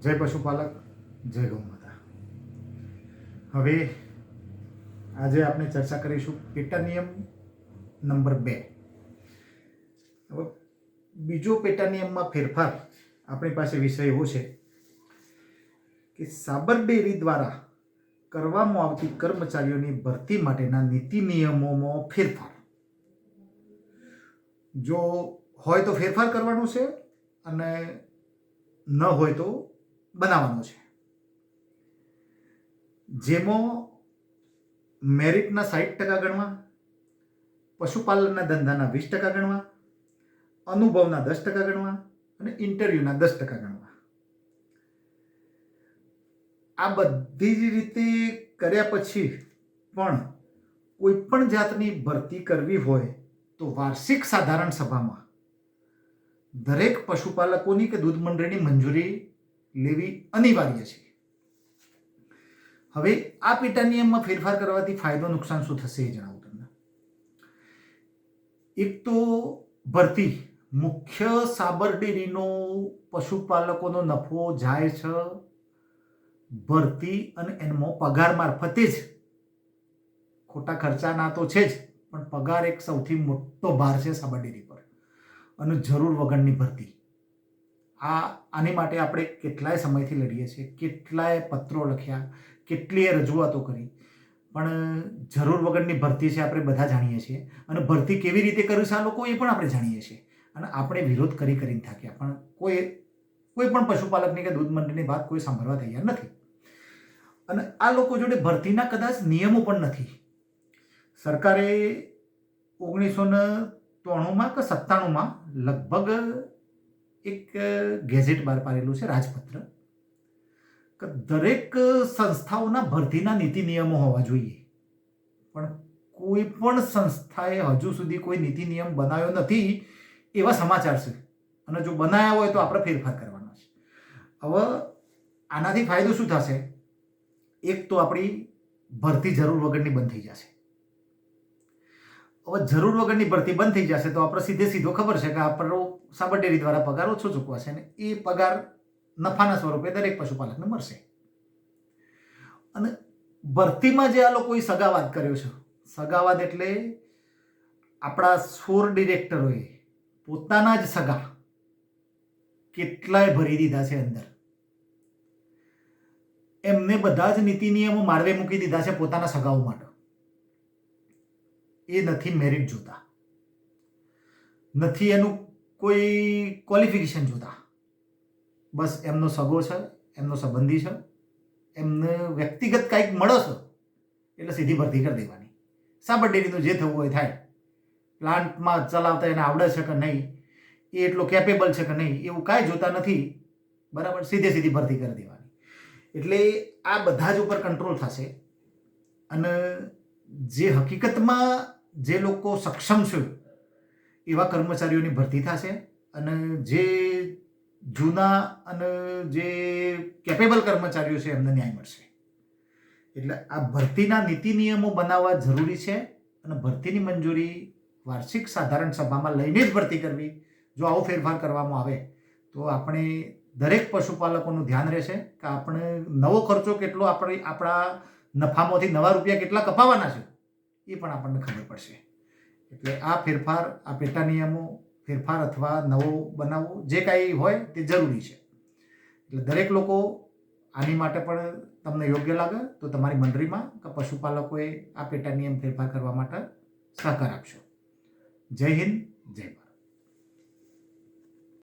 જય પશુપાલક, જય ગૌ માતા હવે આજે આપણે ચર્ચા કરીશું પેટા નિયમ નંબર બે. હવે બીજો પેટા નિયમમાં ફેરફાર આપણી પાસે વિષય એવો છે કે સાબર ડેરી દ્વારા કરવામાં આવતી કર્મચારીઓની ભરતી માટેના નીતિ નિયમોમાં ફેરફાર. જો હોય તો ફેરફાર કરવાનો છે અને ન હોય તો બનાવવાનો છે. જેમાં મેરિટના સાઠ ટકા ગણવા, પશુપાલનના ધંધાના વીસ ટકા ગણવા, અનુભવના દસ ટકા ગણવા અને ઇન્ટરવ્યૂના દસ ટકા ગણવા. આ બધી જ રીતે કર્યા પછી પણ કોઈ પણ જાતની ભરતી કરવી હોય તો વાર્ષિક સાધારણ સભામાં દરેક પશુપાલકોની કે દૂધ મંડળીની મંજૂરી લેવી અનિવાર્ય છે. હવે આ પેટા નિયમમાં ફેરફાર કરવાથી ફાયદો, નુકસાન શું થશે એ જણાવું તમને. એક તો ભરતી. મુખ્ય સાબર ડેરીનો પશુપાલકોનો નફો જાય છે. ભરતી અને એનો પગાર મારફતે જ. ખોટા ખર્ચાના તો છે જ, પણ પગાર એક સૌથી મોટો ભાર છે સાબર ડેરી પર. અને જરૂર વગરની ભરતી. આ આની માટે આપણે કેટલાય સમયથી લડીએ છીએ, કેટલાય પત્રો લખ્યા, કેટલીય રજૂઆતો કરી. પણ, જરૂર વગરની ભરતી છે આપણે બધા જાણીએ છીએ. અને ભરતી કેવી રીતે કર્યું છે, આ લોકો એ પણ આપણે જાણીએ છીએ. અને આપણે વિરોધ કરી કરીને થાક્યા, પણ કોઈ કોઈ પણ પશુપાલકની કે દૂધ મંડળની વાત કોઈ સાંભળવા તૈયાર નથી. અને આ લોકો જોડે ભરતીના કદાચ નિયમો પણ નથી. સરકારે ઓગણીસો ને ત્રાણુંમાં કે સત્તાણુંમાં લગભગ એક ગેઝેટ બહાર પાડેલું છે, રાજપત્ર. કે દરેક સંસ્થાઓના ભરતીના નીતિ નિયમો હોવા જોઈએ. પણ કોઈ પણ સંસ્થાએ હજુ સુધી કોઈ નીતિ નિયમ બનાવ્યો નથી, એવા સમાચાર છે. અને જો બનાવ્યા હોય તો આપણે ફેરફાર કરવાના છે. હવે, આનાથી ફાયદો શું થશે? એક તો આપણી ભરતી જરૂર વગરની બંધ થઈ જશે. હવે જરૂર વગરની ભરતી બંધ થઈ જશે તો આપણે સીધે સીધો ખબર છે કે આપણો સાબર ડેરી દ્વારા પગાર ઓછો ચૂકવાશે ને એ પગાર નફાના સ્વરૂપે દરેક પશુપાલકને મળશે. અને ભરતીમાં જે આ લોકોએ સગાવાદ કર્યો છે, સગાવાદ એટલે આપણા સોર ડિરેક્ટરોએ પોતાના જ સગા કેટલાય ભરી દીધા છે અંદર. એમને બધા જ નીતિ નિયમો માળવે મૂકી દીધા છે પોતાના સગાઓ માટે. એ નથી મેરિટ જોતા. નથી એનું કોઈ ક્વોલિફિકેશન જોતા. બસ એમનો સગો છે, એમનો સંબંધી છે, એમને વ્યક્તિગત કાંઈક મળો છો, એટલે સીધી ભરતી કરી દેવાની. સાબર ડેરીનું જે થવું હોય થાય. પ્લાન્ટમાં ચલાવતા એને આવડે છે કે નહીં, એ એટલો કેપેબલ છે કે નહીં, એવું કાંઈ જોતા નથી. બરાબર? સીધે સીધી ભરતી કરી દેવાની. એટલે આ બધા જ ઉપર કંટ્રોલ થશે. અને જે હકીકતમાં જે લોકો સક્ષમ છે, એવા કર્મચારીઓની ભરતી થશે અને જે જૂના અને જે કેપેબલ કર્મચારીઓ છે, એમને ન્યાય મળશે. એટલે આ ભરતીના નીતિ નિયમો બનાવવા જરૂરી છે અને ભરતીની મંજૂરી વાર્ષિક સાધારણ સભામાં લઈને જ ભરતી કરવી. જો આવો ફેરફાર કરવામાં આવે, તો આપણે દરેક પશુપાલકોનું ધ્યાન રહેશે કે આપણે નવો ખર્ચો કેટલો આપણે, આપણા નફામાંથી નવા રૂપિયા કેટલા કપાવાના છે. એ પણ આપણને ખબર પડશે. એટલે આ ફેરફાર, આ પેટા નિયમો, ફેરફાર અથવા નવો બનાવવો જે કાંઈ હોય તે જરૂરી છે. એટલે દરેક લોકો આની માટે પણ તમને યોગ્ય લાગે તો તમારી મંડળીમાં કે પશુપાલકોએ આ પેટા નિયમ ફેરફાર કરવા માટે સહકાર આપશો. જય હિન્દ, જય ભારત.